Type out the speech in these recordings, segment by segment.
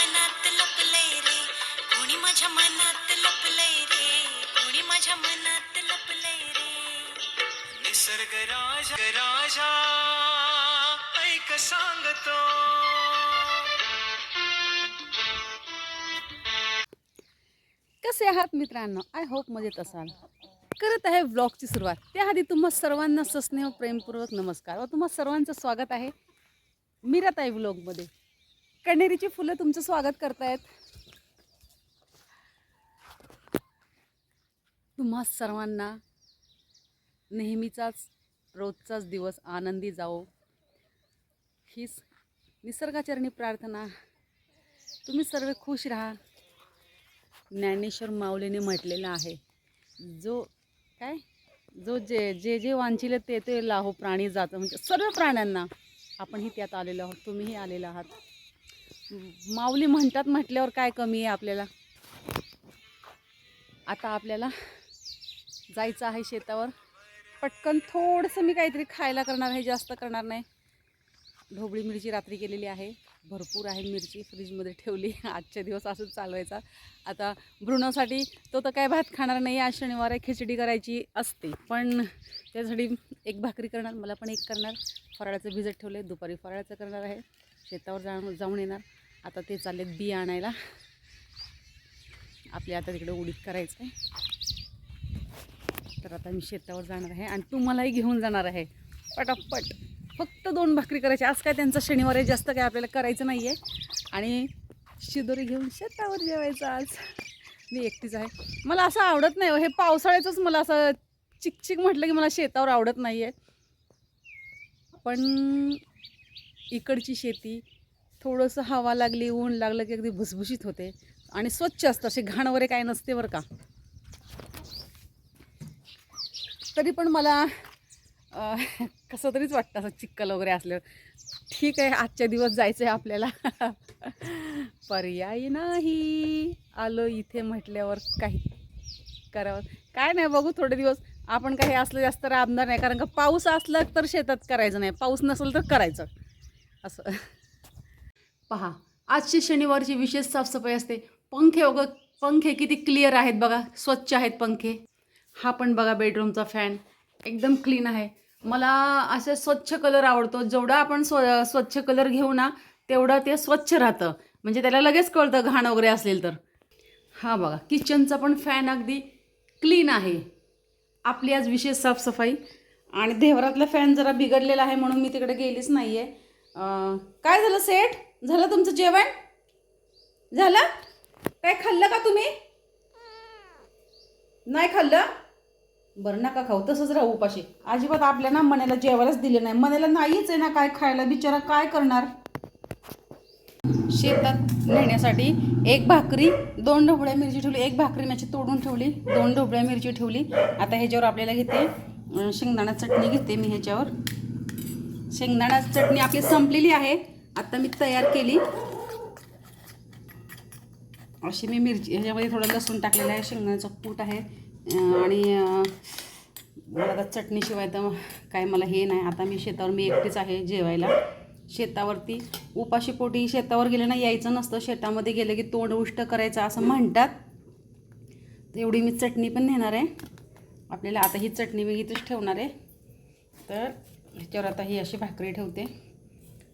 मनात लपले रे. कोणी माझ्या मनात लपले रे? कोणी माझ्या मनात लपले रे? निसर्ग राजा राजा ऐक सांगतो. कसे आहात मित्रांनो? आय होप मजेत असाल. करत आहे व्लॉगची सुरुवात. त्याआधी तुम्हा सर्वांना सस्नेह प्रेमपूर्वक नमस्कार व तुम्हा सर्वांचं स्वागत आहे मीराताई व्लॉगमध्ये कण्हेरीची फुलं तुमचं स्वागत करतायत. तुम्हा सर्वांना नेहमीचाच रोजचाच दिवस आनंदी जावो. हीच निसर्गाचरणी प्रार्थना. तुम्ही सर्व खुश राहा. ज्ञानेश्वर माऊलीने म्हटलेलं आहे जो काय? जो जे जे जे वांचिले ते ते लाहो प्राणी जातं. म्हणजे सर्व प्राण्यांना आपणही त्यात आलेलो आहोत तुम्हीही आलेलो आहात. माऊली म्हणतात म्हटल्यावर काय कमी आहे आपल्याला? आता आपल्याला जायचं आहे शेतावर. पटकन थोडंसं मी काहीतरी खायला करणार आहे जास्त करणार नाही. ढोबळी मिरची रात्री केलेली आहे. भरपूर आहे मिरची फ्रीजमध्ये ठेवली. आजच्या दिवस असंच चालवायचा. आता भ्रूणासाठी तो तर काय भात खाणार नाही. आज शनिवार आहे खिचडी करायची असते. पण त्यासाठी एक भाकरी करणार मला पण एक करणार. फराळाचं भिजत ठेवले दुपारी फराळाचं करणार आहे. शेतावर जाऊन जाऊन येणार. आता ते चाललेत बी आणायला. आपल्या आता तिकडे उडीत करायचं आहे तर आता मी शेतावर जाणार आहे आणि तुम्हालाही घेऊन जाणार आहे. पटापट. फक्त दोन भाकरी करायची. आज काय त्यांचा शनिवार आहे जास्त काय आपल्याला करायचं नाही आहे आणि शिदोरी घेऊन शेतावर जेवायचं आज. मी एकटीच आहे. मला असं आवडत नाही हो. हे. पावसाळ्याचंच मला असं चिकचिक म्हटलं की मला शेतावर आवडत नाही आहे पण इकडची शेती थोडंसं हवा लागली ऊन लागलं की अगदी भुसभुशीत होते. आणि स्वच्छ असतं असे घाण वगैरे काय नसते बरं का. तरी पण मला कसं तरीच वाटतं असं चिक्कल वगैरे असल्यावर. ठीक आहे आजच्या दिवस जायचं आहे आपल्याला. पर्याय नाही. आलो इथे म्हटल्यावर काही करावं. काय नाही बघू थोडे दिवस. आपण काही असलं जास्त राबणार नाही कारण का पाऊस असला तर शेतात करायचं नाही. पाऊस नसेल तर करायचं. असं. पहा आजची शनिवारची विशेष साफसफाई असते. पंखे वगैरे पंखे किती क्लिअर आहेत बघा स्वच्छ आहेत पंखे. हा पण बघा बेडरूमचा फॅन एकदम क्लीन आहे. मला असे स्वच्छ कलर आवडतो. जेवढा आपण स्व स्वच्छ कलर घेऊ ना तेवढं ते स्वच्छ राहतं. म्हणजे त्याला लगेच कळतं घाण वगैरे असेल तर. हा बघा किचनचा पण फॅन अगदी क्लीन आहे. आपली आज विशेष साफसफाई. आणि देवरातला फॅन जरा बिघडलेला आहे म्हणून मी तिकडे गेलीच नाही आहे काय झालं सेट झालं तुमचं जेवण? झालं? काय खाल्लं का तुम्ही? नाही खाल्लं? बरं नका खाऊ. तसंच राहू उपाशी. अजिबात आपल्या ना मनाला जेवायलाच दिले नाही. मनाला नाहीच आहे ना काय खायला. बिचारा काय करणार? शेतात नेण्यासाठी एक भाकरी दोन ढोबळ्या मिरची ठेवली. एक भाकरी माझी तोडून ठेवली. दोन ढोबळ्या मिरची ठेवली. आता ह्याच्यावर आपल्याला घेते शेंगदाणा चटणी घेते मी ह्याच्यावर. शेंगदाणा चटणी आपली संपलेली आहे. आता मी तयार केली. अशी मी मिरची ह्याच्यामध्ये थोडं लसूण टाकलेलं आहे शेंगदाण्याचं कूट आहे आणि मला आता चटणीशिवाय तर काय मला हे नाही. आता मी शेतावर मी एकटीच आहे जेवायला. शेतावरती उपाशी पोटी शेतावर गेलं ना यायचं नसतं. शेतामध्ये गेलं की तोंड उष्ट करायचं असं म्हणतात. एवढी मी चटणी पण नेणार आहे. आपल्याला आता ही चटणी मी इथेच ठेवणार आहे. तर ह्याच्यावर आता ही अशी भाकरी ठेवते.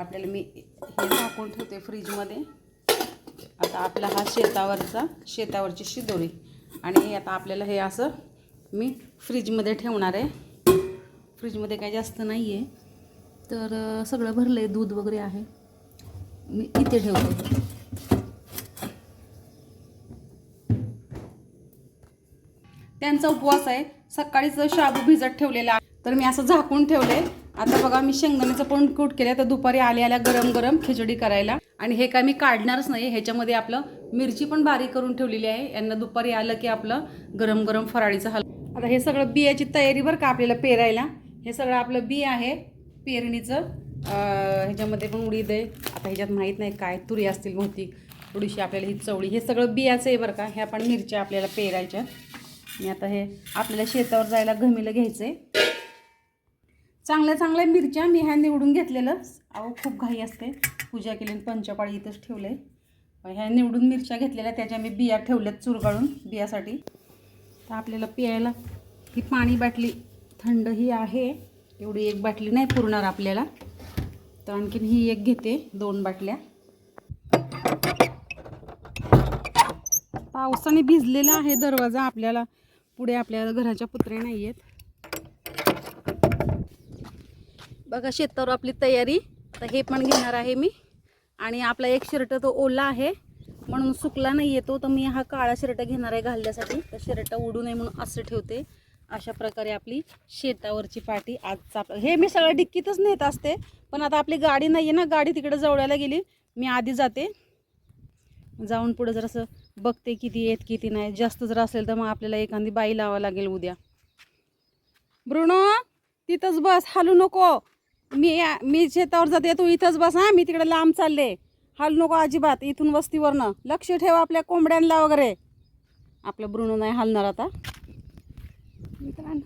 आपल्याला मी हे झाकून ठेवते फ्रीजमध्ये. आता आपला हा शेतावरचा शेतावरची शिदोरी. आणि आता आपल्याला हे असं मी फ्रीजमध्ये ठेवणार आहे. फ्रीजमध्ये काही जास्त नाही आहे तर सगळं भरलं आहे दूध वगैरे आहे. मी इथे ठेवते. त्यांचा उपवास आहे. सकाळीच शाबू भिजत ठेवलेला तर मी असं झाकून ठेवले आता बघा मी शेंगदाण्याचं पण कूट केलं तर दुपारी आले आल्या गरम गरम खिचडी करायला. आणि हे काय मी काढणारच नाही ह्याच्यामध्ये आपलं मिरची पण बारीक करून ठेवलेली आहे. यांना दुपारी आलं की आपलं गरम गरम फराळीचं हल आता हे सगळं बियाची तयारी बरं का आपल्याला पेरायला. हे सगळं आपलं बी आहे. पेरणीचं ह्याच्यामध्ये पण उडीद आहे. आता ह्याच्यात माहीत नाही काय तुरी असतील बहुतेक. थोडीशी आपल्याला ही चवळी. हे सगळं बियाचं आहे बरं का. ह्या पण मिरच्या आपल्याला पेरायच्या आणि आता हे आपल्याला शेतावर जायला घमीला घ्यायचं आहे चांगल्या चांगल्या मिरच्या मी ह्या निवडून घेतलेलं. अहो खूप घाई असते. पूजा केली आणि पंचपाळी इथंच ठेवलं आहे ह्या निवडून मिरच्या घेतलेल्या त्याच्या मी बिया ठेवल्यात चुरगाळून बियासाठी. तर आपल्याला प्यायला ही पाणी बाटली थंड ही आहे. एवढी एक बाटली नाही पुरणार आपल्याला. तर आणखीन ही एक घेते दोन बाटल्या. पावसाने भिजलेला आहे दरवाजा. आपल्याला पुढे आपल्याला घराच्या पुत्रे नाही आहेत बघा शेतावर आपली तयारी. तर हे पण घेणार आहे मी. आणि आपला एक शर्ट तो ओला आहे. म्हणून सुकला नाही येतो तर मी हा काळा शर्ट घेणार आहे घालण्यासाठी. तर शर्ट उडू नये म्हणून असं ठेवते. अशा प्रकारे आपली शेतावरची पाठी आजचा हे मी सगळं डिक्कीतच नेत असते. पण आता आपली गाडी नाही आहे ना गाडी तिकडे जवळायला गेली. मी आधी जाते. जाऊन पुढे जरासं बघते किती येत किती नाही. जास्त जर असेल तर मग आपल्याला एखादी बाई लावावं लागेल उद्या. ब्रुणो तिथंच बस. हालू नको. मी मी शेतावर जाते तू इथंच बस हां मी तिकडे लांब चालले. हाल नको अजिबात इथून वस्तीवरनं. लक्ष ठेवा आपल्या कोंबड्यांना वगैरे. आपलं ब्रुणू नाही हालणार आता. मित्रांनो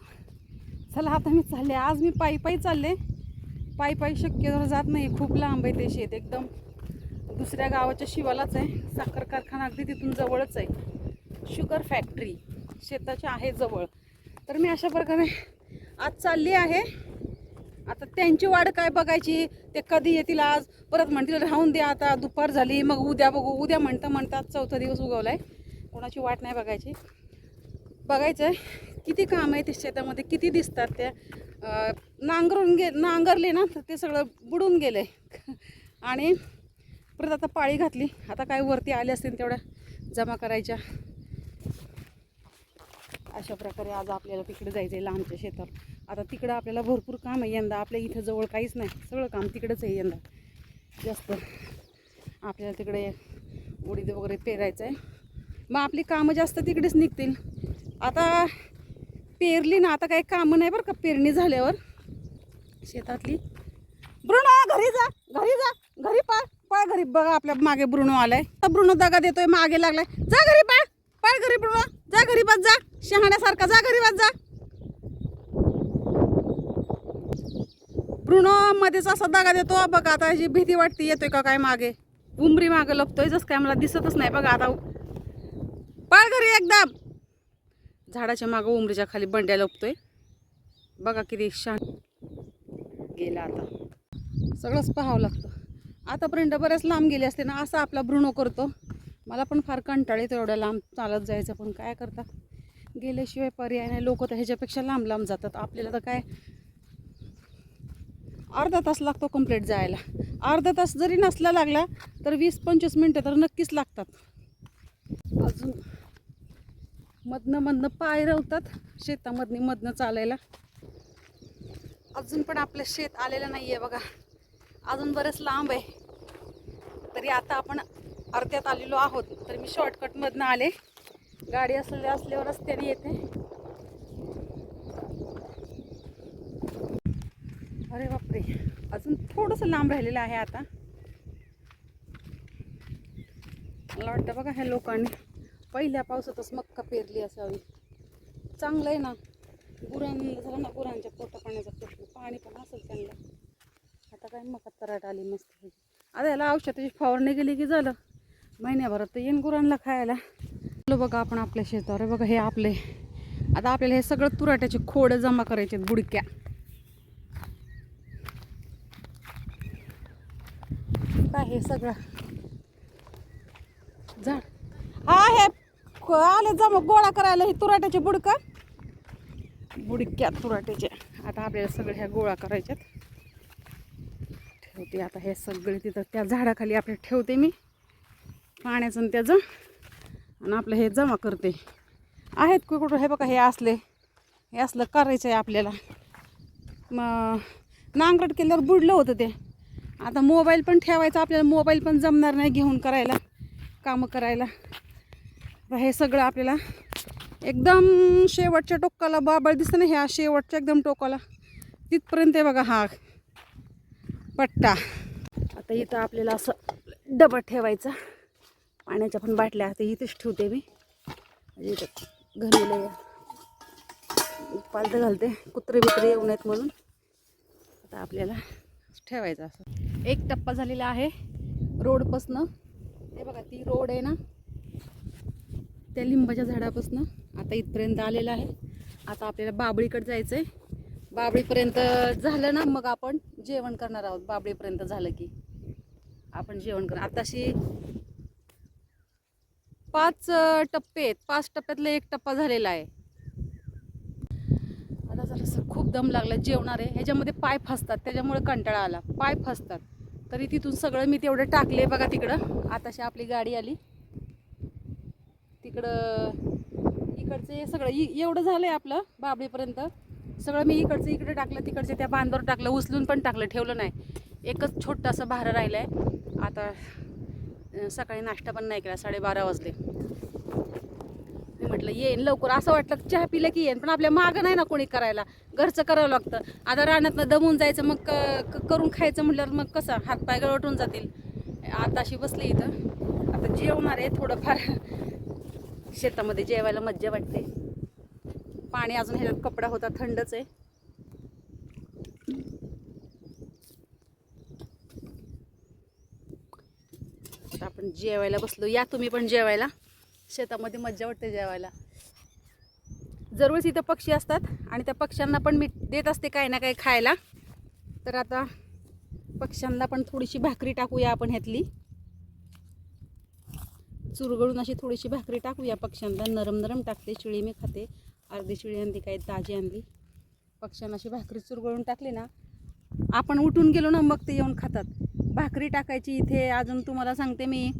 चला आता मी चालले. आज मी पायी पायी चालले. पायी पायी शक्यतो जात नाही. खूप लांब आहे ते शेत एकदम. दुसऱ्या गावाच्या शिवालाच आहे. साखर कारखाना अगदी तिथून जवळच आहे. Sugar factory. शेताच्या आहे जवळ. तर मी अशा प्रकारे आज चालली आहे. आता त्यांची वाढ काय बघायची? ते कधी येतील आज? परत म्हणतील राहून द्या आता दुपार झाली मग उद्या बघू. उद्या म्हणता म्हणता चौथा दिवस उगवलाय. कोणाची वाट नाही बघायची. बघायचं आहे किती काम आहे ते शेतामध्ये? किती दिसतात त्या? नांगरून गे नांगरले ना तर ते सगळं बुडून गेलं आहे आणि परत आता पाळी घातली. आता काय वरती आले असतील तेवढ्या जमा करायच्या. अशा प्रकारे आज आपल्याला तिकडे जायचं आहे लांबच्या शेतावर. आता तिकडं आपल्याला भरपूर काम आहे यंदा. आपल्या इथं जवळ काहीच नाही. सगळं काम तिकडंच आहे यंदा. जास्त आपल्याला तिकडे उडीद वगैरे पेरायचं आहे मग आपली कामं जास्त तिकडेच निघतील. आता पेरली ना आता काही कामं नाही बरं का पेरणी झाल्यावर. शेतातली. ब्रुणो घरी जा घरी जा घरी पाळ. पळ घरी बघा आपल्या मागे ब्रुणो आलाय. आता ब्रुनो दगा देतोय मागे लागलाय. जा घरी पळ. पळ घरी ब्रुणो जा घरी बस जा. शहाण्यासारखा जा घरी बस जा. मध्येच असा दागा देतो बघा आता जी भीती वाटते येतोय का काय मागे? उमरी मागे लपतोय जसं काय मला दिसतच नाही. बघा आता पाळ घरी एकदम. झाडाच्या मागं उमरीच्या खाली बंड्या लपतोय. बघा किती शान गेला आता. सगळंच पाहावं लागतं. आतापर्यंत बऱ्याच लांब गेले असते ना असा आपला भ्रूण करतो. मला पण फार कंटाळ येतो एवढ्या लांब चालत जायचं पण काय करता? गेल्याशिवाय पर्याय नाही. लोक तर ह्याच्यापेक्षा लांब लांब जातात. आपल्याला तर काय अर्धा तास लागतो कंप्लीट जायला. अर्धा तास जरी नसला लागला तर वीस पंचवीस मिनटं तर नक्कीच लागतात. अजून मधनं मधनं पाय रवतात. शेतामधनं मधनं चालायला. अजून पण आपलं शेत आलेलं नाही आहे बघा. अजून बरंच लांब आहे. तरी आता आपण अर्ध्यात आलेलो आहोत. तर मी शॉर्टकटमधनं आले. गाडी असलेल्या असल्यावर रस्त्याने येते. अरे बापरे. अजून थोडंसं लांब राहिलेलं आहे आता. मला वाटतं बघा ह्या लोकांनी पहिल्या पावसातच मक्का पेरली असावी. चांगलं आहे ना. गुरांना झालं ना गुरांच्या पोटा पाण्याचा प्रश्न पाणी पण असेल त्यांना. आता काय मका तराट आली मस्त आता याला औषधाची फवारणी गेली की झालं. महिन्याभरात तर येईन गुरांना खायला. चलो बघा आपण आपल्या शेतावर बघा हे आपले. आता आपल्याला हे सगळं तुराट्याचे खोड जमा करायचे आहेत बुडक्या. काय हे सगळं. झाड. हा हे आले जम गोळा करायला हे तुराट्याचे बुडकं. बुडक्या तुराट्याचे. आता आपल्याला सगळ्या ह्या गोळा करायच्यात. ठेवते आता हे सगळे तिथं त्या झाडाखाली आपल्या ठेवते मी. पाण्याचं आणि त्याचं. आणि आपलं हे जमा करते. आहेत कुठे कुठं हे बघा हे असले. हे असलं करायचं आहे आपल्याला. मग नांगरट केल्यावर बुडलं होतं ते. आता मोबाईल पण ठेवायचा आपल्याला मोबाईल पण जमणार नाही घेऊन करायला कामं करायला. आता हे सगळं आपल्याला एकदम शेवटच्या टोकाला बाबळ दिसतं ना ह्या शेवटच्या एकदम टोकाला. तिथपर्यंत आहे बघा हा पट्टा. आता इथं आपल्याला असं डबा ठेवायचा. पाण्याच्या पण बाटल्या आता इथेच ठेवते मी. म्हणजे इथं घरीला पालतं घालते. कुत्रे बित्रे येऊ नयेत म्हणून. आता आपल्याला ठेवायचं असं. एक टप्पा झालेला आहे रोडपासनं. हे बघा ती रोड आहे ना त्या लिंबाच्या झाडापासनं आता इथपर्यंत आलेलं आहे. आता आपल्याला बाबळीकडे जायचं आहे बाबळीपर्यंत झालं ना मग आपण जेवण करणार आहोत. बाबळीपर्यंत झालं की आपण जेवण कर आताशी पाच टप्पे आहेत. पाच टप्प्यातला एक टप्पा झालेला आहे. आता जरासं खूप दम लागला जेवणार आहे. ह्याच्यामध्ये पाय फसतात. त्याच्यामुळे कंटाळा आला. पाय फसतात. तरी तिथून सगळं मी तेवढं टाकले बघा तिकडं. आताशी आपली गाडी आली. तिकडं इकडचं हे सगळं इ- एवढं झालंय आपलं बाबळीपर्यंत. सगळं मी इकडचं इकडे टाकलं तिकडचे त्या बांधावर टाकलं उचलून पण टाकलं ठेवलं नाही. एकच छोटासा भारा राहिला आहे आता सकाळी नाश्ता पण नाही केला साडेबारा वाजले. म्हटलं येईन लवकर. असं वाटलं चहा पिलं की येईन. पण आपल्या मागं नाही ना कोणी करायला. घरचं करावं लागतं. आता रानातनं दमून जायचं मग क- क- करून खायचं म्हटल्यावर मग कसं? हातपाय गळवटून जातील. आता अशी बसली इथं. आता जेवणार आहे थोडंफार. शेतामध्ये जेवायला मज्जा वाटते. पाणी अजून ह्याच्यात कपडा होता थंडच आहे. आता आपण जेवायला बसलो. या तुम्ही पण जेवायला. शेतामध्ये मज्जा वाटते जेवायला. जरूरच इथं पक्षी असतात आणि त्या पक्ष्यांना पण मी देत असते काही ना काही खायला तर आता पक्ष्यांना पण थोडीशी भाकरी टाकूया आपण ह्यातली. चुरगळून अशी थोडीशी भाकरी टाकूया पक्ष्यांना. नरम नरम टाकते शिळी मी खाते. अर्धी शिळी आणली काही ताजी आणली. पक्ष्यांना अशी भाकरी चुरगळून टाकली ना आपण उठून गेलो ना मग ते येऊन खातात. भाकरी टाकायची इथे अजून तुम्हाला सांगते मी.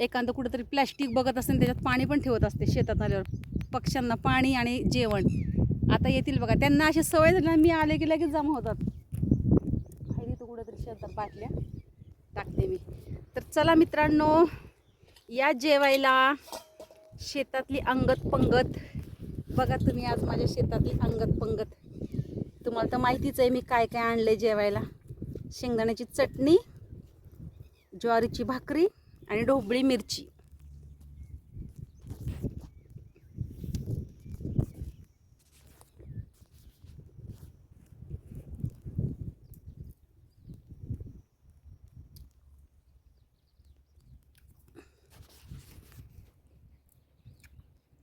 एखादं कुठंतरी प्लॅस्टिक बघत असते त्याच्यात पाणी पण ठेवत असते शेतात आल्यावर. पक्ष्यांना पाणी आणि जेवण. आता येतील बघा त्यांना अशी सवय झाली मी आले की लगेच जमा होतात. आहे तिथं कुठंतरी शेतात बाटल्या टाकते मी. तर चला मित्रांनो या जेवायला शेतातली अंगत पंगत बघा तुम्ही आज माझ्या शेतातली अंगत पंगत तुम्हाला तर माहितीच आहे मी काय काय आणले जेवायला. शेंगदाण्याची चटणी ज्वारीची भाकरी आणि ढोबळी मिरची.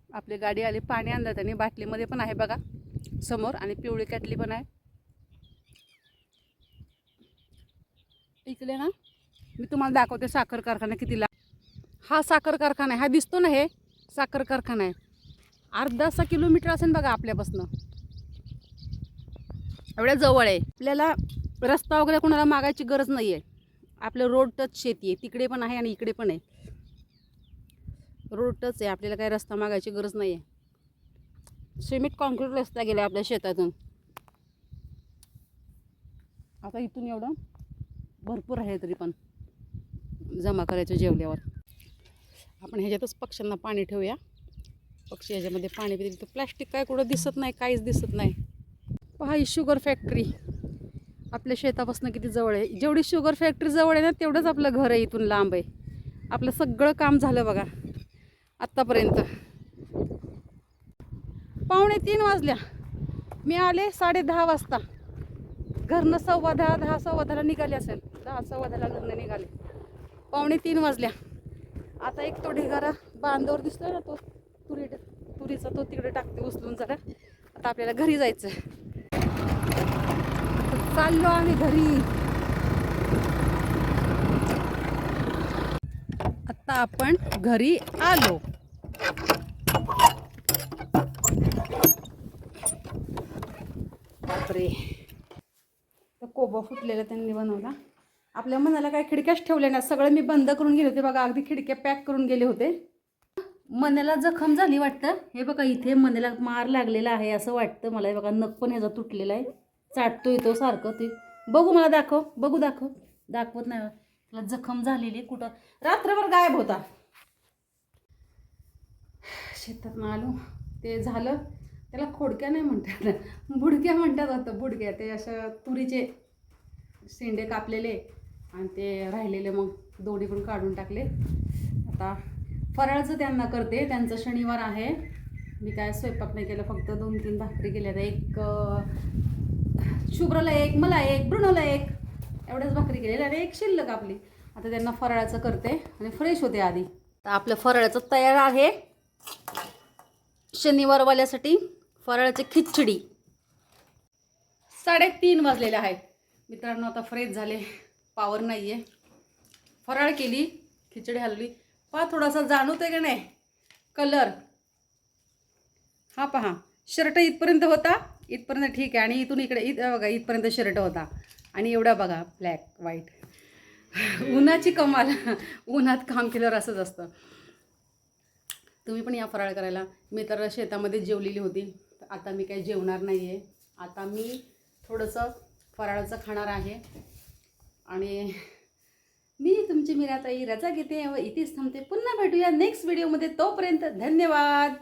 आपली गाडी आली पाणी आणलं त्यांनी बाटलीमध्ये पण आहे बघा. समोर आणि पिवळी कॅटली पण आहे. इकडे ना मी तुम्हाला दाखवते साखर कारखाना कितीला हा साखर कारखाना आहे. हा दिसतो ना हे? साखर कारखाना आहे. अर्धासा किलोमीटर असेल बघा आपल्यापासनं. एवढ्या जवळ आहे. आपल्याला रस्ता वगैरे कोणाला मागायची गरज नाही आहे आपलं रोड टच शेती आहे. तिकडे पण आहे आणि इकडे पण आहे. रोड टच आहे. आपल्याला काही रस्ता मागायची गरज नाही आहे सिमेंट कॉन्क्रीट रस्ता गेला आपल्या शेतातून. आता इथून एवढं भरपूर आहे तरी पण. जमा करायचं जेवल्यावर. आपण ह्याच्यातच पक्ष्यांना पाणी ठेवूया. पक्षी ह्याच्यामध्ये पाणी पितील. तर प्लॅस्टिक काय कुठं दिसत नाही काहीच दिसत नाही. पहा ही शुगर फॅक्टरी आपल्या शेतापासून किती जवळ आहे. जेवढी शुगर फॅक्टरी जवळ आहे ना तेवढंच आपलं घर आहे इथून लांब आहे. आपलं सगळं काम झालं बघा आत्तापर्यंत. पावणे तीन वाजल्या. मी आले साडे दहा वाजता. घरनं सव्वा दहा दहा सव्वा दहाला निघाले असेल. दहा सव्वा दहाला घरनं निघाले. पावणे तीन वाजल्या. आता एक तो ढिगारा बांधावर दिसतोय ना तो तुरी तुरीचा तो तिकडे टाकते उचलून जरा. आता आपल्याला घरी जायचं चाललो आम्ही घरी. आता आपण घरी आलो. बापरे. तर कोबा फुटलेला त्यांनी बनवला. आपल्या मनाला काय खिडक्याच ठेवल्या नाही सगळं मी बंद करून गेले होते बघा. अगदी खिडक्या पॅक करून गेले होते. मनाला जखम झाली वाटतं. हे बघा इथे मनाला मार लागलेला आहे असं वाटतं मला. हे बघा नख पण ह्याचा तुटलेला आहे. चाटतो येतो सारखं ते. बघू मला दाखव. बघू दाखव. दाखवत नाही त्याला जखम झालेली कुठं? रात्रभर गायब होता. शेतात आलो. ते झालं. त्याला खोडक्या नाही म्हणतात. बुडक्या म्हणतात होतं बुडक्या. ते अशा तुरीचे शेंडे कापलेले. आणि ते राहिलेले मग दोन्ही पण काढून टाकले. आता फराळचं त्यांना करते. त्यांचं शनिवार आहे. मी काय स्वयंपाक नाही केलं. फक्त दोन तीन भाकरी केल्या. एक शुभ्राला एक मला एक ब्रुनोला एक. एवढ्याच भाकरी केलेल्या. आणि एक शिल्लक आपली. आता त्यांना फराळाचं करते. आणि फ्रेश होते आधी. तर आपलं फराळाचं तयार आहे. शनिवारवाल्यासाठी फराळाची खिचडी. साडेतीन वाजलेले आहेत. मित्रांनो आता फ्रेश झाले. पावर नाही आहे फराळ केली खिचडी हलवली. पहा थोडासा जाणवतोय का नाही? कलर हा पहा शर्ट इथपर्यंत होता इथपर्यंत ठीक आहे. आणि इथून इकडे इथ बघा इथपर्यंत शर्ट होता. आणि एवढा बघा ब्लॅक व्हाईट उन्हाची कमाल. उन्हात काम केल्यावर असंच असतं. तुम्ही पण या फराळ करायला. मी तर शेतामध्ये जेवलेली होती. तर आता मी काही जेवणार नाही आहे आता मी थोडंसं फराळाचं खाणार आहे. आणि मी तुमची मीराताई रजा घेते व इथेच थांबते. पुन्हा भेटूया नेक्स्ट व्हिडिओमध्ये तोपर्यंत धन्यवाद.